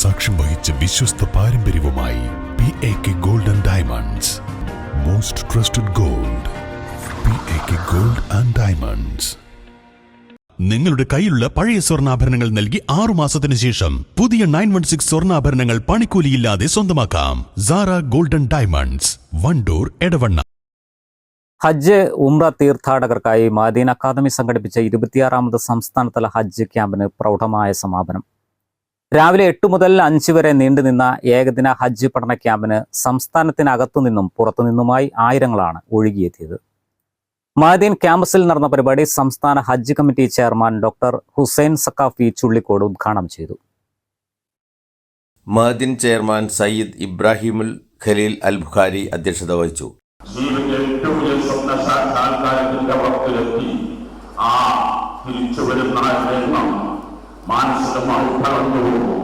സാക്ഷ്യം വഹിച്ച വിശ്വസ്ത പാരമ്പര്യവുമായി P A K gold and diamonds most trusted gold P A K gold and diamonds നിങ്ങളുടെ കയ്യിലുള്ള പഴയ സ്വർണാഭരണങ്ങൾ നൽകി ആറു മാസത്തിന് ശേഷം പുതിയ നയൻ വൺ സിക്സ് സ്വർണാഭരണങ്ങൾ പണിക്കൂലിയില്ലാതെ സ്വന്തമാക്കാം. Sara golden diamonds Wandoor Edavanna ഹജ്ജ് ഉംറ തീർത്ഥാടകർക്കായി മാദീൻ അക്കാദമി സംഘടിപ്പിച്ച ഇരുപത്തിയാറാമത് സംസ്ഥാനതല ഹജ്ജ് ക്യാമ്പിന് പ്രൗഢമായ സമാപനം. രാവിലെ എട്ട് മുതൽ അഞ്ച് വരെ നീണ്ടുനിന്ന ഏകദിന ഹജ്ജ് പഠന ക്യാമ്പിന് സംസ്ഥാനത്തിനകത്തു നിന്നും പുറത്തുനിന്നുമായി ആയിരങ്ങളാണ് ഒഴുകിയെത്തിയത്. മാദീൻ ക്യാമ്പസിൽ നടന്ന പരിപാടി സംസ്ഥാന Hajj committee chairman doctor Hussain Saqafi Chullikode ഉദ്ഘാടനം ചെയ്തു. മഹദീൻ ചെയർമാൻ സയ്യിദ് ഇബ്രാഹിമുൽ ഖലീൽ അൽ ബുഖാരി അധ്യക്ഷത വഹിച്ചു. ആ തിരിച്ചു വരുന്ന മാനസികമായി കടന്നു പോകും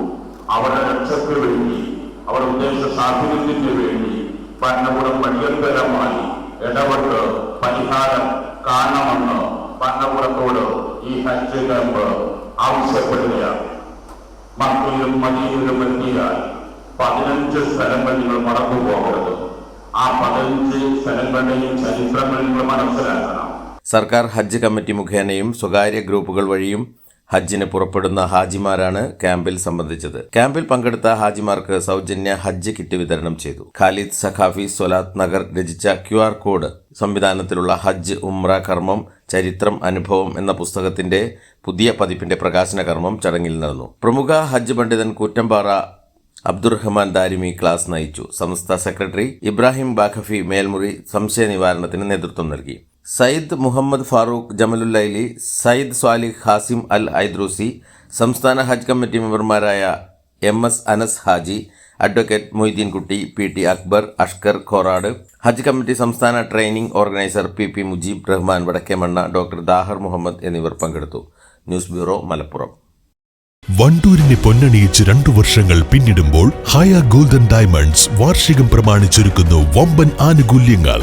അവരുടെ രക്ഷയ്ക്ക് വേണ്ടി അവരുടെ ഉദ്ദേശ സാധനത്തിന് വേണ്ടി ഭരണകൂടം അടിയന്തരമായി ഇടപെട്ട് പരിഹാരം കാണണമെന്ന് ഭരണകൂടത്തോട് ഈ ഹജ്ജ് ക്യാമ്പ് ആവശ്യപ്പെടുകയാണ്. മക്കയിലും മദീനിലും എത്തിയാൽ പതിനഞ്ച് സ്ഥലങ്ങൾ നിങ്ങൾ മടങ്ങു പോകരുത്. ആ പതിനഞ്ച് സ്ഥലങ്ങളുടെയും ചരിത്രങ്ങൾ നിങ്ങൾ മനസ്സിലാക്കണം. സർക്കാർ ഹജ്ജ് കമ്മിറ്റി മുഖേനയും സ്വകാര്യ ഗ്രൂപ്പുകൾ വഴിയും ഹജ്ജിന് പുറപ്പെടുന്ന ഹാജിമാരാണ് ക്യാമ്പിൽ സംബന്ധിച്ചത്. ക്യാമ്പിൽ പങ്കെടുത്ത ഹാജിമാർക്ക് സൗജന്യ ഹജ്ജ് കിറ്റ് വിതരണം ചെയ്തു. ഖാലിദ് സഖാഫി സൊലാത്ത് നഗർ രചിച്ച ക്യു ആർ കോഡ് സംവിധാനത്തിലുള്ള ഹജ്ജ് ഉംറ കർമ്മം ചരിത്രം അനുഭവം എന്ന പുസ്തകത്തിന്റെ പുതിയ പതിപ്പിന്റെ പ്രകാശന കർമ്മം ചടങ്ങിൽ നടന്നു. പ്രമുഖ ഹജ്ജ് പണ്ഡിതൻ കൂറ്റമ്പാറ അബ്ദുറഹ്മാൻ ദാരിമി ക്ലാസ് നയിച്ചു. സംസ്ഥ സെക്രട്ടറി ഇബ്രാഹിം ബാഖഫി മേൽമുറി സംശയ നിവാരണത്തിന് നേതൃത്വം നൽകി. സയ്യിദ് മുഹമ്മദ് ഫാറൂഖ് ജമലുല്ലൈലി സയ്യിദ് സ്വാലിഹ് ഹാസിം അൽ ഐദ്രൂസി സംസ്ഥാന ഹജ്ജ് കമ്മിറ്റി മെമ്പർമാരായ M S Anas Haji advocate Moideenkutty P T Akbar Ashkar Korad ഹജ്ജ് കമ്മിറ്റി സംസ്ഥാന training organiser P P Mujeeb Rahman Vadakkemanna doctor Dahar Muhammad എന്നിവർ പങ്കെടുത്തു. News bureau Malappuram. വണ്ടൂരിനെ പൊന്നണിയിച്ച് രണ്ടു വർഷങ്ങൾ പിന്നിടുമ്പോൾ ഹയ ഗോൾഡൻ ഡയമണ്ട്സ് വാർഷികം പ്രമാണിച്ചൊരുക്കുന്നു വമ്പൻ ആനുകൂല്യങ്ങൾ.